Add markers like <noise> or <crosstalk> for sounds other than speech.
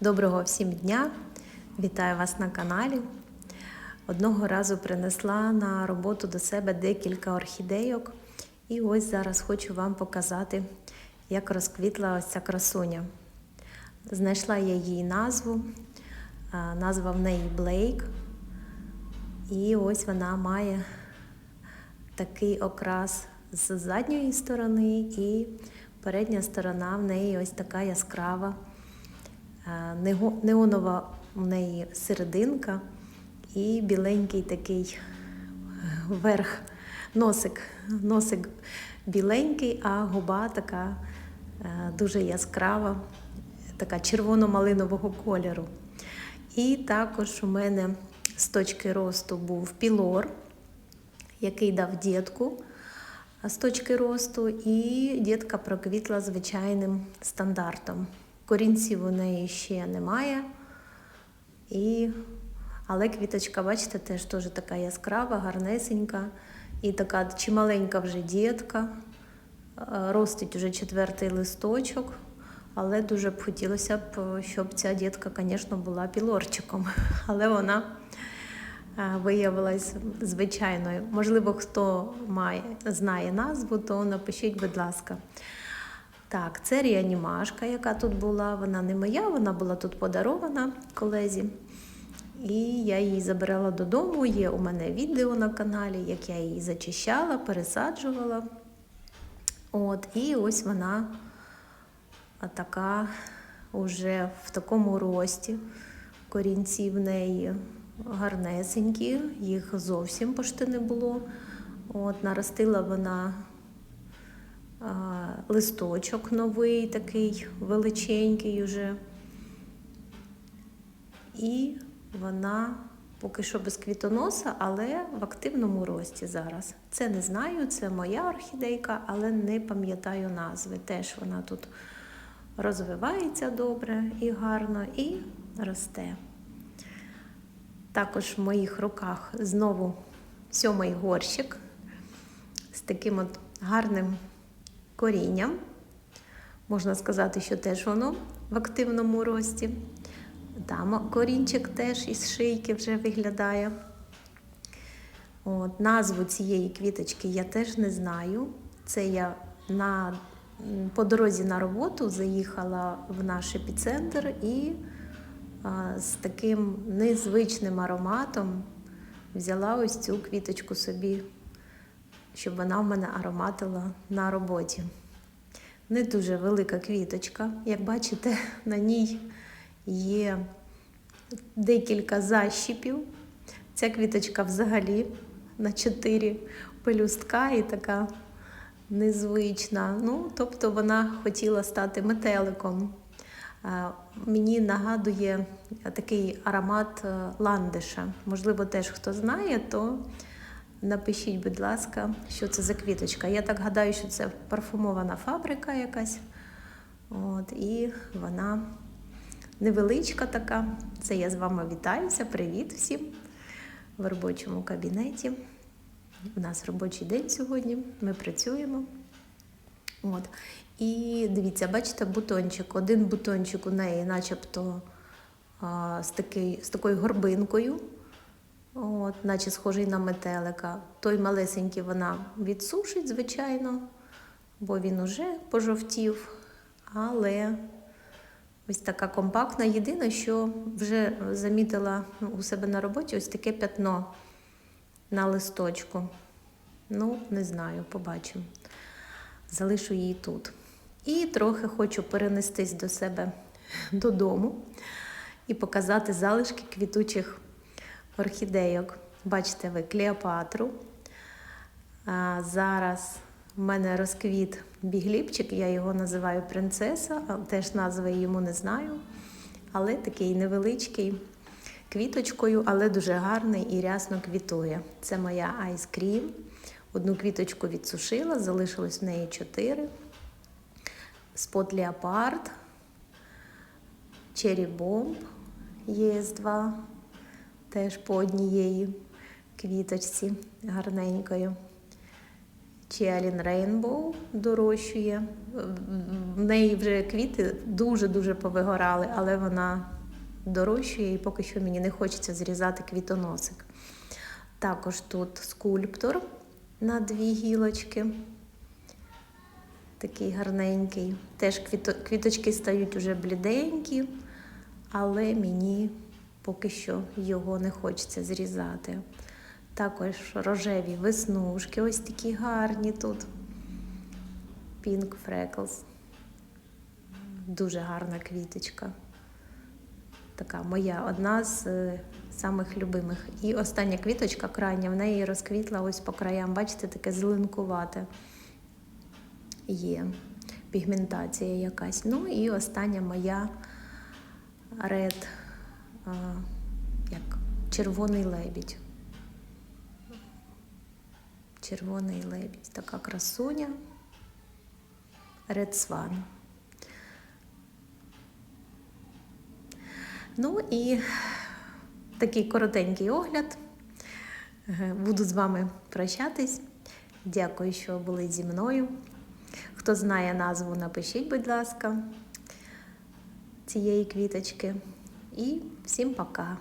Доброго всім дня! Вітаю вас на каналі. Одного разу принесла на роботу до себе декілька орхідейок. І ось зараз хочу вам показати, як розквітла ось ця красуня. Знайшла я її назву. Назва в неї Блейк. І ось вона має такий окрас з задньої сторони, і передня сторона в неї ось така яскрава. Неонова в неї серединка і біленький такий е, верх, носик. Носик біленький, а губа така е, дуже яскрава, така червоно-малинового кольору. І також у мене з точки росту був пілор, який дав дітку з точки росту, і дітка проквітла звичайним стандартом. Корінців у неї ще немає. І... Але квіточка, бачите, теж теж така яскрава, гарнесенька. І така чималенька вже дітка. Е, Ростить уже четвертий листочок. Але дуже б хотілося б, щоб ця дітка, звісно, була пілорчиком. <laughs> Але вона е, виявилась звичайною. Можливо, хто має, знає назву, то напишіть, будь ласка. Так, це реанімашка, яка тут була. Вона не моя, вона була тут подарована колезі. І я її забирала додому. Є у мене відео на каналі, як я її зачищала, пересаджувала. От, і ось вона така уже в такому рості. Корінці в неї гарнесенькі, їх зовсім пошти не було. От, наростила вона листочок новий, такий величенький уже. І вона поки що без квітоноса, але в активному рості зараз. Це не знаю, це моя орхідейка, але не пам'ятаю назви. Теж вона тут розвивається добре і гарно, і росте. Також в моїх руках знову сьомий горщик з таким от гарним корінням. Можна сказати, що теж воно в активному рості. Там корінчик теж із шийки вже виглядає. От, назву цієї квіточки я теж не знаю. Це я на, по дорозі на роботу заїхала в наш епіцентр і а, з таким незвичним ароматом взяла ось цю квіточку собі, щоб вона в мене ароматила на роботі. Не дуже велика квіточка. Як бачите, на ній є декілька защіпів. Ця квіточка взагалі на чотири пелюстка і така незвична. Ну, тобто вона хотіла стати метеликом. Мені нагадує такий аромат е, ландиша. Можливо, теж хто знає, то напишіть, будь ласка, що це за квіточка. Я так гадаю, що це парфумована фабрика якась. От, і вона невеличка така. Це я з вами вітаюся. Привіт всім в робочому кабінеті. У нас робочий день сьогодні, ми працюємо. От. І дивіться, бачите, бутончик. Один бутончик у неї, начебто а, з, такий, з такою горбинкою, от, наче схожий на метелика. Той малесенький вона відсушить, звичайно, бо він уже пожовтів. Але ось така компактна. Єдине, що вже замітила у себе на роботі ось таке п'ятно на листочку. Ну, не знаю, побачимо. Залишу її тут. І трохи хочу перенестись до себе додому і показати залишки квітучих орхідейок. Бачите ви Клеопатру. А, зараз в мене розквіт бігліпчик, я його називаю принцеса, теж назви йому не знаю. Але такий невеличкий квіточкою, але дуже гарний і рясно квітує. Це моя айскрім. Одну квіточку відсушила, залишилось в неї чотири. Спот Леопард, Черрі Бомб ЄС2, теж по однієї квіточці гарненькою. Чіалін Рейнбоу дорощує. В неї вже квіти дуже-дуже повигорали, але вона дорощує і поки що мені не хочеться зрізати квітоносик. Також тут скульптор на дві гілочки. Такий гарненький. Теж квіточки стають уже бліденькі, але мені поки що його не хочеться зрізати. Також рожеві веснушки, ось такі гарні тут. Pink Freckles. Дуже гарна квіточка. Така моя одна з е, самих любимих. І остання квіточка крайня, в неї розквітла ось по краям, бачите, таке зеленкувате є пігментація якась. Ну і остання моя ред, а, як червоний лебідь. Червоний лебідь, така красуня. Swan. Ну і такий коротенький огляд. Е, Буду з вами прощатись. Дякую, що були зі мною. Хто знає назву, напишіть, будь ласка, цієї квіточки. І всім пока!